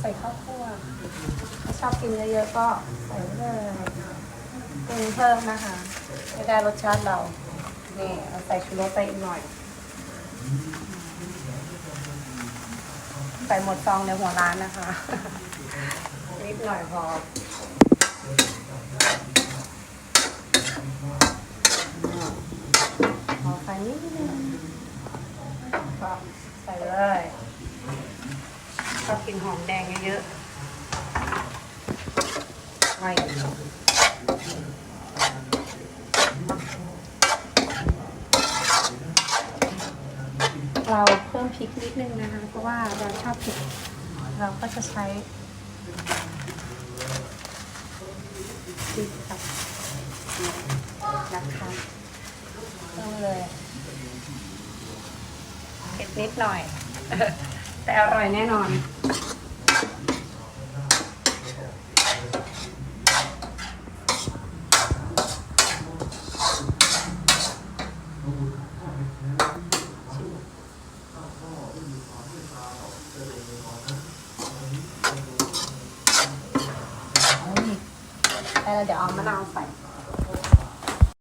ใส่ข้าวคั่วถ้าชอบกินเยอะๆก็ใส่เลยปรุงเพิ่มนะคะให้ได้รสชาติเรานี่เราใส่ชูรสไปอีกหน่อย ใส่หมดซองในหัวร้านนะคะ นิดหน่อยพอขอไฟนิดนึงก็ใส่เลย อบกินหอมแดงเยอะๆไว้เราเพิ่มพริกนิดนึงนะคะเพราะว่าเราชอบเผ็ดเราก็จะใช้พริกกับนะคะเพิ่มเลยเผ็ดนิดหน่อย แต่อร่อยแน่นอนแล้วเดี๋ยวเอามะนาวใส่